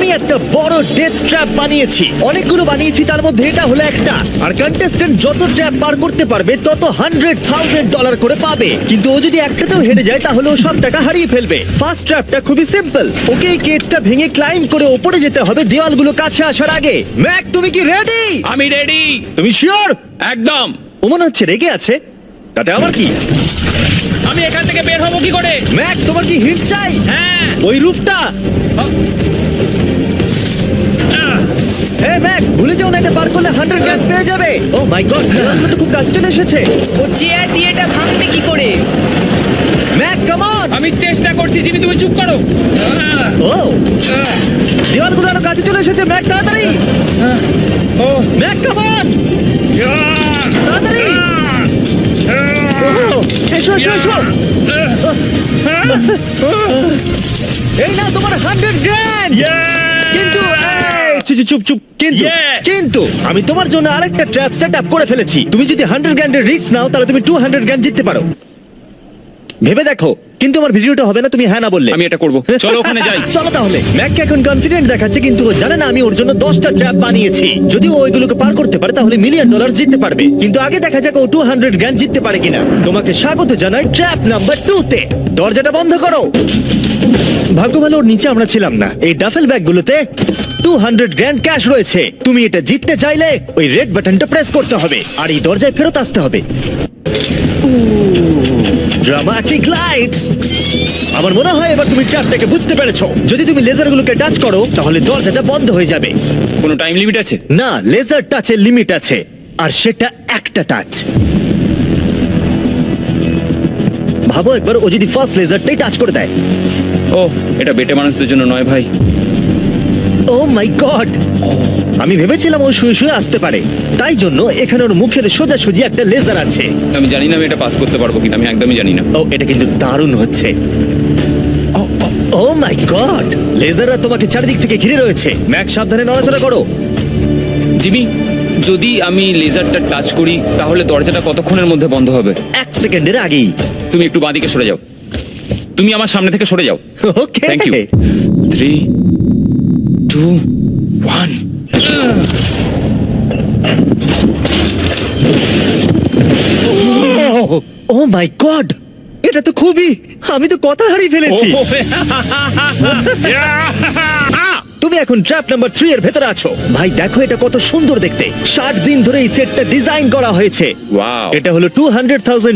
আমি একটা বড় ডেথ ট্র্যাপ বানিয়েছি। অনেকগুলো বানিয়েছি তার মধ্যে এটা হলো একটা। আর কন্টেস্ট্যান্ট যত ট্র্যাপ পার করতে পারবে তত হান্ড্রেড থাউজেন্ড ডলার করে পাবে। কিন্তু ও যদি একটাতেও হেরে যায় তাহলে ও সব টাকা হারিয়ে ফেলবে। ফার্স্ট ট্র্যাপটা খুবই সিম্পল ওকে এই কেজটা ভেঙে ক্লাইম করে ওপরে যেতে হবে দেওয়ালগুলো কাছে আসার আগে। ম্যাক তুমি কি রেডি আমি রেডি তুমি শিওর একদম। ও মনে হচ্ছে রেগে আছে। তাতে আমার কি? আমি এখান থেকে বের হব কি করে? ম্যাক তোমার কি হিট চাই? হ্যাঁ। ওই রূপটা হ্যাঁ ম্যাক ভুলে যাও না এটা পার করলে হান্ড্রেড গ্রাম পেয়ে যাবে। ও মাই গড খেলাগুলো তো খুব কাছে চলে এসেছে। ও চেয়ার দিয়ে এটা ভাঙবে কি করে? ম্যাক কাম অন আমি চেষ্টা করছি জিমি তুমি চুপ করো। ও আহ, দেওয়ালগুলো আরও কাছে চলে এসেছে ম্যাক তাড়াতাড়ি! ও ম্যাক কাম অন তাড়াতাড়ি! ও, এসো এসো এসো! এই না তোমার হান্ড্রেড গ্র্যান্ড কিন্তু এই, চুপ চুপ, কিন্তু! কিন্তু আমি তোমার জন্য আরেকটা ট্র্যাপ সেট আপ করে ফেলেছি। তুমি যদি হান্ড্রেড গ্র্যান্ডের রিস্ক নাও তাহলে তুমি টু হান্ড্রেড গ্র্যান্ড জিততে পারো। ভেবে দেখো কিন্তু আমার ভিডিওটা হবে না তুমি হ্যাঁ না বললে। আমি এটা করব। চলো ওখানে যাই। চলো তাহলে। ম্যাককে এখন কনফিডেন্ট দেখাচ্ছে কিন্তু ও জানে না আমি ওর জন্য দশটা ট্র্যাপ বানিয়েছি। যদি ও ওইগুলোকে পার করতে পারে তাহলে মিলিয়ন ডলার জিততে পারবে। কিন্তু আগে দেখা যাক ও টু হান্ড্রেড গ্র্যান্ড জিততে পারে কিনা। তোমাকে স্বাগত জানাই ট্র্যাপ নাম্বার টু তে দরজাটা বন্ধ করো। ভাগ্য ভালো ওর নিচে আমরা ছিলাম না। এই ডাফেল ব্যাগগুলোতে টু হান্ড্রেড গ্র্যান্ড ক্যাশ রয়েছে। তুমি এটা জিততে চাইলে ওই রেড বাটনটা প্রেস করতে হবে আর এই দরজায় ফেরত আসতে হবে। ড্রামাটিক লাইটস আমার মনে হয় এবার তুমি ট্র্যাপটাকে বুঝতে পেরেছ। যদি তুমি লেজারগুলোকে টাচ করো তাহলে দরজাটা বন্ধ হয়ে যাবে। কোনো টাইম লিমিট আছে? না লেজার টাচের লিমিট আছে আর সেটা একটা টাচ ভাবো একবার ও যদি ফার্স্ট লেজারটাই টাচ করে দেয়। ও এটা বেটে মানুষদের জন্য নয় ভাই। ও মাই গড আমি ভেবেছিলাম ও শুয়ে শুয়ে আসতে পারে। তাই জন্য এখানে ওর মুখের সোজাসুজি একটা লেজার আছে। আমি জানি না আমি এটা পাস করতে পারব কিনা আমি একদমই জানি না। ও এটা কিন্তু দারুণ হচ্ছে। ও মাই গড লেজাররা তোমাকে চারিদিক থেকে ঘিরে রয়েছে। ম্যাক সাবধানে নড়াচড়া করো। জিমি যদি আমি লেজারটা টাচ করি তাহলে দরজাটা কতক্ষণের মধ্যে বন্ধ হবে? এক সেকেন্ডের আগেই। তুমি একটু বাঁদিকে সরে যাও। তুমি আমার সামনে থেকে সরে যাও। Okay thank you three two one oh my god এটা তো খুবই আমি তো কথা হারিয়ে ফেলেছি। তুমি এখন ট্র্যাপ নাম্বার থ্রি এর ভেতরে আছো। ভাই দেখো এটা কত সুন্দর দেখতে। ষাট দিন ধরে এই সেটটা ডিজাইন করা হয়েছে। Wow. এটা হলো টু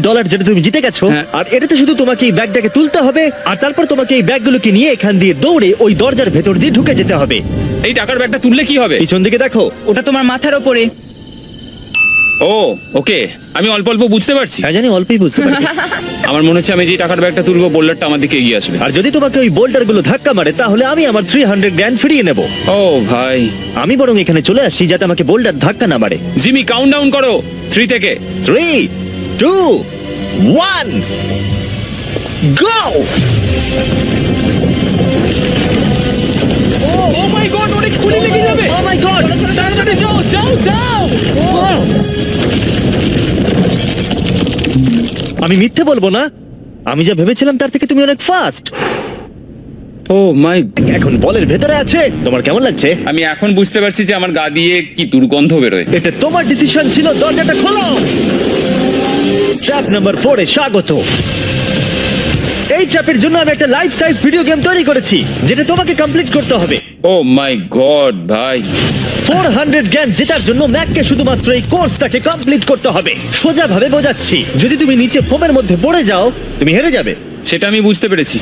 ডলার যেটা তুমি জিতে গেছো। হ্যাঁ। আর এটাতে শুধু তোমাকে এই ব্যাগটাকে তুলতে হবে আর তারপর তোমাকে এই ব্যাগগুলোকে নিয়ে এখান দিয়ে দৌড়ে ওই দরজার ভেতর দিয়ে ঢুকে যেতে হবে। এই টাকার ব্যাগটা তুললে কি হবে? পিছন দিকে দেখো। ওটা তোমার মাথার ওপরে। ও ওকে। আমি অল্প অল্প বুঝতে পারছি। হ্যাঁ জানি অল্পই বুঝতে পারবে আমার মনে হচ্ছে আমি যে টাকার ব্যাগটা তুলবো বোল্ডারটা আমার দিকে এগিয়ে আসবে। আর যদি তোমাকে ওই বোল্ডারগুলো ধাক্কা মারে তাহলে আমি আমার থ্রি হান্ড্রেড গ্র্যান্ড ফিরিয়ে নেব। ও ভাই। আমি বরং এখানে চলে আসি যাতে আমাকে বোল্ডার ধাক্কা না মারে। জিমি কাউন্ট ডাউন করো। থ্রি থেকে। Three two one go oh my god অনেক খুলি লেগে যাবে? ও মাই গড তাড়াতাড়ি যাও যাও যাও! আমি মিথ্যে বলব না। আমি যা ভেবেছিলাম তার থেকে তুমি অনেক ফাস্ট ও মাই এখন বলের ভেতরে আছে। তোমার কেমন লাগছে? আমি এখন বুঝতে পারছি যে আমার গা দিয়ে কি দুর্গন্ধ বেরোয়। এটা তোমার ডিসিশন ছিল দরজাটা খোলো। ট্র্যাপ নাম্বার ফোরে স্বাগত। এই ট্র্যাপের জন্য আমি একটা লাইফ সাইজ ভিডিও গেম তৈরি করেছি যেটা তোমাকে কমপ্লিট করতে হবে। ও মাই গড ভাই। ফোর হান্ড্রেড জ্ঞান জেতার জন্য ম্যাককে শুধুমাত্র এই কোর্সটাকে কমপ্লিট করতে হবে। সোজা ভাবে বোঝাচ্ছি যদি তুমি নিচে ফোমের মধ্যে পড়ে যাও তুমি হেরে যাবে। সেটা আমি বুঝতে পেরেছি।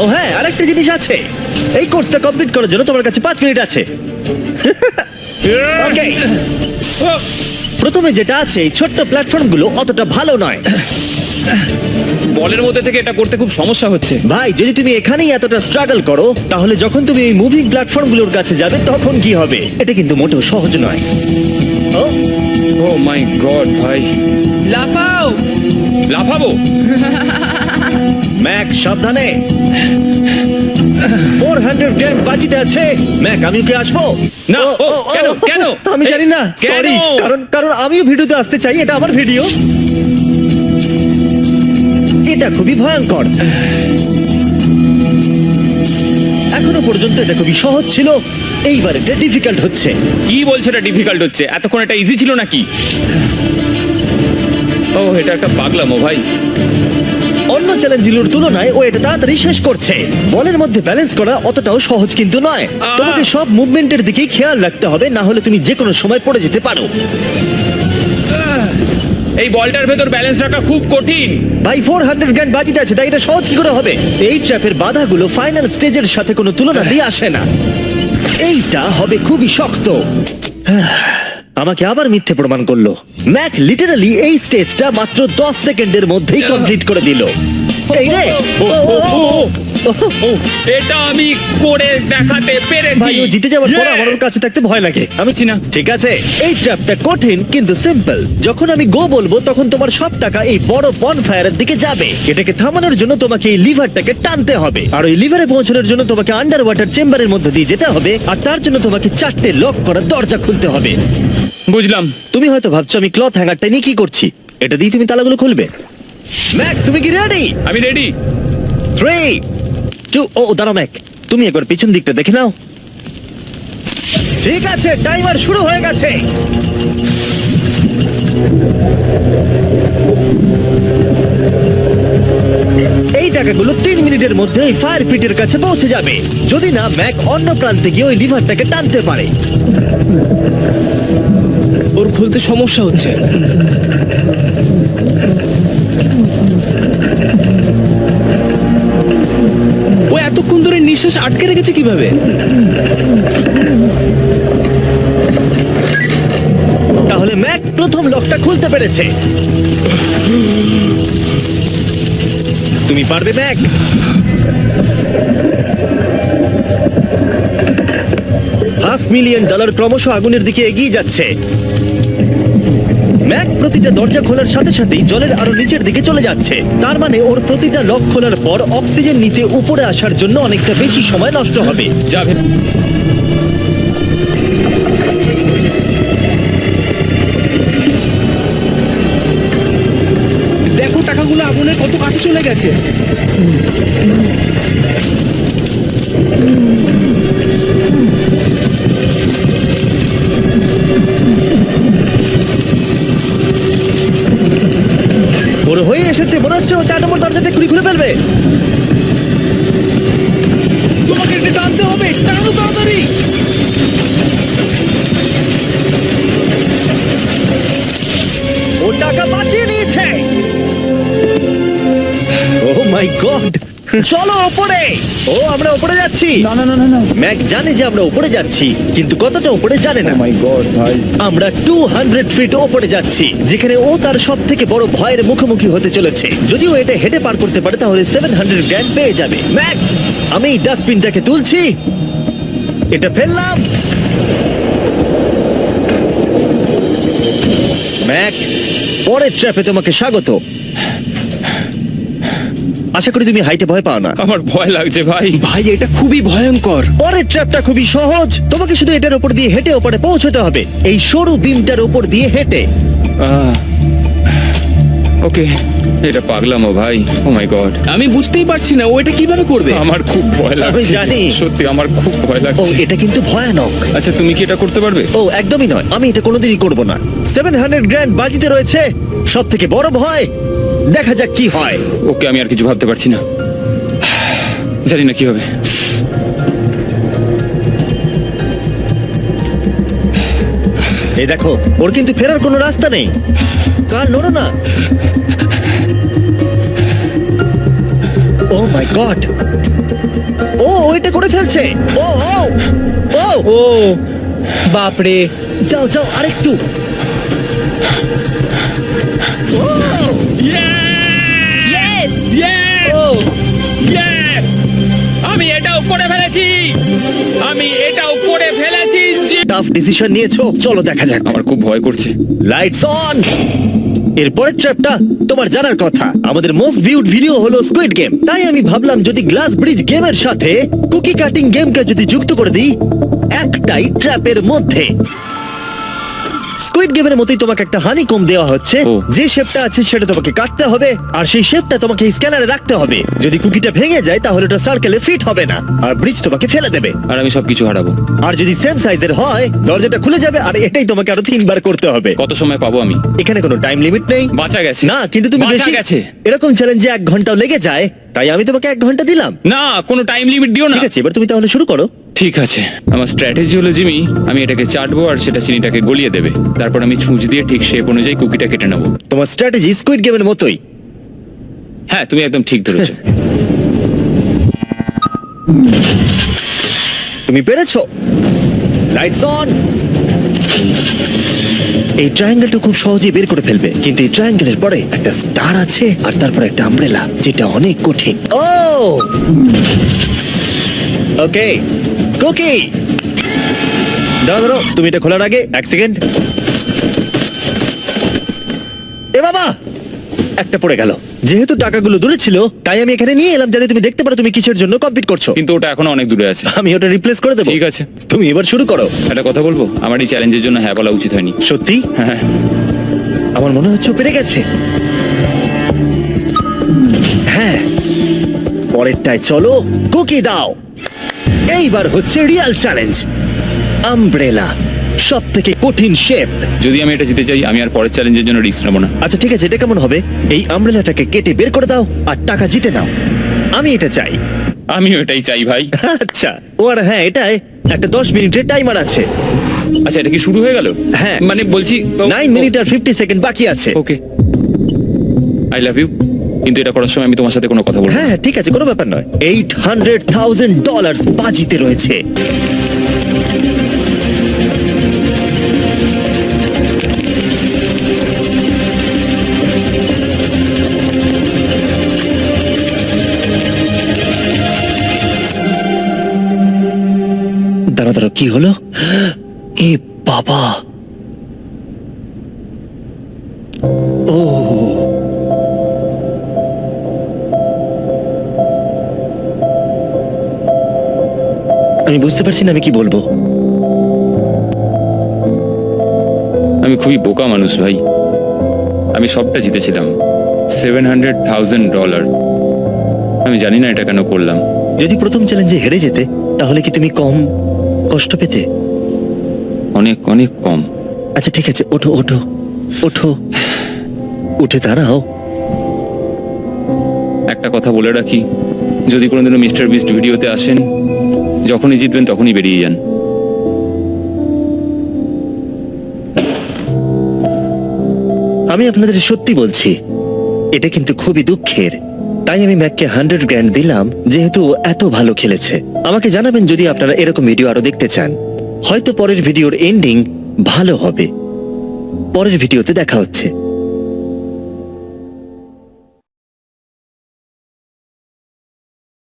ও হ্যাঁ আরেকটা জিনিস আছে। এই কোর্সটা কমপ্লিট করার জন্য তোমার কাছে পাঁচ মিনিট আছে। ওকে প্রথমে যেটা আছে এই ছোট্ট প্ল্যাটফর্মগুলো অতটা ভালো নয়। বলের মধ্যে থেকে এটা করতে খুব সমস্যা হচ্ছে। ভাই যদি তুমি এখানেই এতটা স্ট্রাগল করো তাহলে যখন তুমি এই মুভিং প্ল্যাটফর্মগুলোর কাছে যাবে তখন কি হবে? এটা কিন্তু মোটেও সহজ নয়। ও ও মাই গড ভাই। লাফাও! লাফাবো? ম্যাক সাবধানে। ফোর হান্ড্রেড গ্রাম বাজিতে আছে। ম্যাক আমি কি আসব? না, ও, কেন, কেন? আমি জানি না কেন? সরি কারণ কারণ আমিও ভিডিওতে আসতে চাই এটা আমার ভিডিও। এটা খুবই ভয়ঙ্কর। এখনও পর্যন্ত এটা খুবই সহজ ছিল। এইবার এটা ডিফিকাল্ট হচ্ছে। কি বলছে এটা ডিফিকাল্ট হচ্ছে? এতক্ষণ এটা ইজি ছিল নাকি? ও এটা একটা পাগলামো ভাই। অন্য চ্যালেঞ্জগুলোর তুলনায় ও এটা তাড়াতাড়ি শেষ করছে। বলের মধ্যে ব্যালেন্স করা অতটাও সহজ কিন্তু নয়। তোমাকে সব মুভমেন্টের দিকেই খেয়াল রাখতে হবে না হলে তুমি যে কোনো সময় পড়ে যেতে পারো। এই বলটার ভেতর ব্যালেন্স রাখা খুব কঠিন ভাই ফোর হান্ড্রেড গ্র্যান্ড বাজিতে আছে তাই এটা সহজ কি করে হবে এই ট্র্যাপের বাধাগুলো ফাইনাল স্টেজের সাথে কোনো তুলনা দিয়ে আসে না এইটা হবে খুবই শক্ত আমাকে আবার মিথ্যে প্রমাণ করল ম্যাক লিটারালি এই স্টেজটা মাত্র দশ সেকেন্ডের মধ্যেই কমপ্লিট করে দিল এই রে ও, ও, ও, ও, ও, এটা আমি করে দেখাতে পেরেছি। ভাই ও জিতে যাওয়ার পর Yeah! আমার ওর কাছে থাকতে ভয় লাগে। আমি চিনা। ঠিক আছে? এই ট্র্যাপটা কঠিন কিন্তু সিম্পল যখন আমি গো বলব তখন তোমার সব টাকা এই বড় বনফায়ারের দিকে যাবে। এটাকে থামানোর জন্য তোমাকে এই লিভারটাকে টানতে হবে। আর ওই লিভারে পৌঁছানোর জন্য তোমাকে আন্ডার ওয়াটার চেম্বারের মধ্যে দিয়ে যেতে হবে। আর তার জন্য তোমাকে চারটে লক করা দরজা খুলতে হবে। বুঝলাম। তুমি হয়তো ভাবছ আমি ক্লথ হ্যাঙ্গারটা নিয়ে কি করছি? এটা দিয়ে তুমি তালাগুলো খুলবে। ম্যাক তুমি কি রেডি আমি রেডি থ্রি টু ও দাঁড়াও ম্যাক তুমি একবার পিছন দিকটা দেখে নাও। ঠিক আছে টাইমার শুরু হয়ে গেছে। এই টাকাগুলো তিন মিনিটের মধ্যে ওই ফায়ার পিটের কাছে পৌঁছে যাবে। যদি না ম্যাক অন্য প্রান্তে গিয়ে ওই লিভারটাকে টানতে পারে। ওর খুলতে সমস্যা হচ্ছে। নিঃশ্বাস আটকে রেখেছে কীভাবে? তাহলে ম্যাক প্রথম লকটা খুলতে পেরেছে। তুমি পারবে, ম্যাক? হাফ মিলিয়ন ডলার ক্রমশ আগুনের দিকে এগিয়ে যাচ্ছে। ম্যাক প্রতিটা দরজা খোলার সাথে সাথেই জলের আরও নিচের দিকে চলে যাচ্ছে। তার মানে ওর প্রতিটা লক খোলার পর অক্সিজেন নিতে উপরে আসার জন্য অনেকটা বেশি সময় নষ্ট হবে। যাবে দেখো টাকাগুলো আগুনের কত কাছে চলে গেছে। ওর হয়ে এসেছে, মনে হচ্ছে ও চার নম্বর দরজাটা খুলে খুলে ফেলবে। তোমাকে এটা টানতে হবে, টানো তাড়াতাড়ি। ও টাকা বাঁচিয়ে নিয়েছে। ও মাই গড চলো ওপরে ও আমরা ওপরে যাচ্ছি। না না না না না। ম্যাক জানে যে আমরা উপরে যাচ্ছি কিন্তু কতটা উপরে জানে না। মাই গড ভাই। আমরা টু হান্ড্রেড ফিট ওপরে যাচ্ছি যেখানে ও তার সব থেকে বড় ভয়ের মুখোমুখি হতে চলেছে। যদিও এটা হেঁটে পার করতে পারে তাহলে সেভেন হান্ড্রেড গ্র্যান্ড পেয়ে যাবে। ম্যাক আমি ডাস্টবিনটাকে তুলছি। এটা ফেললাম। ম্যাক পরের ট্র্যাপে তোমাকে স্বাগত। আশা করি তুমি হাইটে ভয় পাও না। আমার ভয় লাগছে ভাই। ভাই এটা খুবই ভয়ঙ্কর। পরের ট্র্যাপটা খুবই সহজ। তোমাকে শুধু এটার উপর দিয়ে হেঁটে ওপরে পৌঁছতে হবে। এই সরু বিমটার উপর দিয়ে হেঁটে। ওকে এটা পাগলামো ভাই। ও মাই গড আমি বুঝতেই পারছি না ও এটা কীভাবে করবে? আমার খুব ভয় লাগছে। জানি। সত্যি আমার খুব ভয় ও লাগছে। এটা কিন্তু ভয়ানক। আচ্ছা তুমি কি এটা করতে পারবে? ও একদমই নয়। আমি এটা কোনোদিনই করব না। সেভেন হান্ড্রেড গ্র্যান্ড বাজিতে রয়েছে। সব থেকে বড় ভয় দেখা যাক কি হয়। ওকে আমি আর কিছু ভাবতে পারছি না। জানি না কি হবে। এই দেখো ওর কিন্তু ফেরার কোনো রাস্তা নেই। কার নড়ো না। ও মাই গড ও ও এটা করে ফেলছে। ও ও ও। ও বাপরে। যাও যাও আরেকটু। ও Yes! ও Yes! আমি এটাও করে ফেলেছি। আমি এটাও করে ফেলেছি যে- টাফ ডিসিশন নিয়েছো? চলো দেখা যাক। আমার খুব ভয় করছে। লাইটস অন এরপরের ট্র্যাপটা তোমার জানার কথা। আমাদের মোস্ট ভিউড ভিডিও হলো স্কুইড গেম তাই আমি ভাবলাম যদি গ্লাস ব্রিজ গেমের সাথে কুকি কাটিং গেমকে যদি যুক্ত করে দিই একটাই ট্র্যাপের মধ্যে। স্কুইড গেমের মতোই তোমাকে একটা হানি কম দেওয়া হচ্ছে। ও। যে শেপটা আছে সেটা তোমাকে কাটতে হবে আর সেই শেপটা তোমাকে স্ক্যানারে রাখতে হবে। যদি কুকিটা ভেঙে যায় তাহলে ওটা সার্কেলে ফিট হবে না আর ব্রিজ তোমাকে ফেলে দেবে। আর আমি সবকিছু হারাবো। আর যদি সেম সাইজের হয় দরজাটা খুলে যাবে আর এটাই তোমাকে আরও তিনবার করতে হবে। কত সময় পাবো আমি? এখানে কোনো টাইম লিমিট নেই। বাঁচা গেছে। না কিন্তু তুমি বাঁচা বেশি গেছে। এরকম চ্যালেঞ্জে এক ঘন্টাও লেগে যায় তাই আমি তোমাকে এক ঘণ্টা দিলাম। না কোনো টাইম লিমিট দিও না। ঠিক আছে এবার তুমি তাহলে শুরু করো। ঠিক আছে। আমার স্ট্র্যাটেজি হলো জিমি আমি এটাকে চাটবো আর সেটা চিনিটাকে গলিয়ে দেবে। তারপর আমি ছুঁচ দিয়ে ঠিক শেপ অনুযায়ী কুকিটা কেটে নেব। তোমার স্ট্র্যাটেজি স্কুইড গেমের মতোই। হ্যাঁ তুমি একদম ঠিক ধরেছো। তুমি পেরেছ। লাইটস অন এই ট্রায়াঙ্গেলটা খুব সহজেই বের করে ফেলবে, কিন্তু এই ট্রায়াঙ্গেলের পরে একটা স্টার আছে আর তারপর একটা আমব্রেলা যেটা অনেক কঠিন। ও! Okay, cookie! দাঁড়াও, তুমি এটা খোলার আগে এক সেকেন্ড। এ বাবা! একটা পড়ে গেল। যেহেতু টাকাগুলো দূরে ছিল তাই আমি এখানে নিয়ে এলাম যাতে তুমি দেখতে পারো তুমি কিসের জন্য কমপ্লিট করছ। কিন্তু ওটা এখনও অনেক দূরে আছে। আমি ওটা রিপ্লেস করে দেবো। ঠিক আছে। তুমি এবার শুরু করো। একটা কথা বলব? আমার এই চ্যালেঞ্জের জন্য হ্যাঁ বলা উচিত হয়নি। সত্যি? হ্যাঁ। আমার মনে হচ্ছে ও পেরে গেছে। হ্যাঁ। পরেরটায় চলো কুকি দাও। এইবার হচ্ছে রিয়াল চ্যালেঞ্জ আমব্রেলা সব থেকে কঠিন শেপ যদি আমি এটা জিতে চাই আমি আর পরের চ্যালেঞ্জের জন্য রিস্ক নেব না। আচ্ছা ঠিক আছে এটা কেমন হবে? এই আমব্রেলাটাকে কেটে বের করে দাও আর টাকা জিতে নাও। আমি এটা চাই। আমিও এটাই চাই ভাই। আচ্ছা ও আর হ্যাঁ এটাই। একটা দশ মিনিটের টাইমার আছে। আচ্ছা এটা কি শুরু হয়ে গেল? হ্যাঁ। মানে বলছি নাইন মিনিট আর ফিফটি সেকেন্ড বাকি আছে। ওকে আই লাভ ইউ কিন্তু এটা করার সময় আমি তোমার সাথে কোনো কথা বলব হ্যাঁ ঠিক আছে কোনো ব্যাপার নয়। এইট হান্ড্রেড থাউজেন্ড ডলার বাজিতে রয়েছে। দাঁড়া দাঁড়া কি হলো? এ বাবা। ও। আমি বুঝতে পারছি না আমি কি বলব। আমি খুবই বোকা মানুষ ভাই। আমি সবটা জিতেছিলাম। সেভেন হান্ড্রেড থাউজেন্ড ডলার আমি জানি না এটা কেন করলাম। যদি প্রথম চ্যালেঞ্জে হেরে যেতে তাহলে কি তুমি কম? কষ্ট পেতে? অনেক অনেক কম। আচ্ছা ঠিক আছে ওঠো ওঠো ওঠো। উঠে দাঁড়াও। একটা কথা বলে রাখি যদি কোনোদিনও মিস্টার বিস্ট ভিডিওতে আসেন যখনই জিতবেন তখনই বেরিয়ে যান। আমি আপনাদের সত্যি বলছি এটা কিন্তু খুবই দুঃখের। তাই আমি ম্যাককে হান্ড্রেড গ্র্যান্ড দিলাম যেহেতু ও এত ভালো খেলেছে। আমাকে জানাবেন যদি আপনারা এরকম ভিডিও আরও দেখতে চান। হয়তো পরের ভিডিওর এন্ডিং ভালো হবে। পরের ভিডিওতে দেখা হচ্ছে।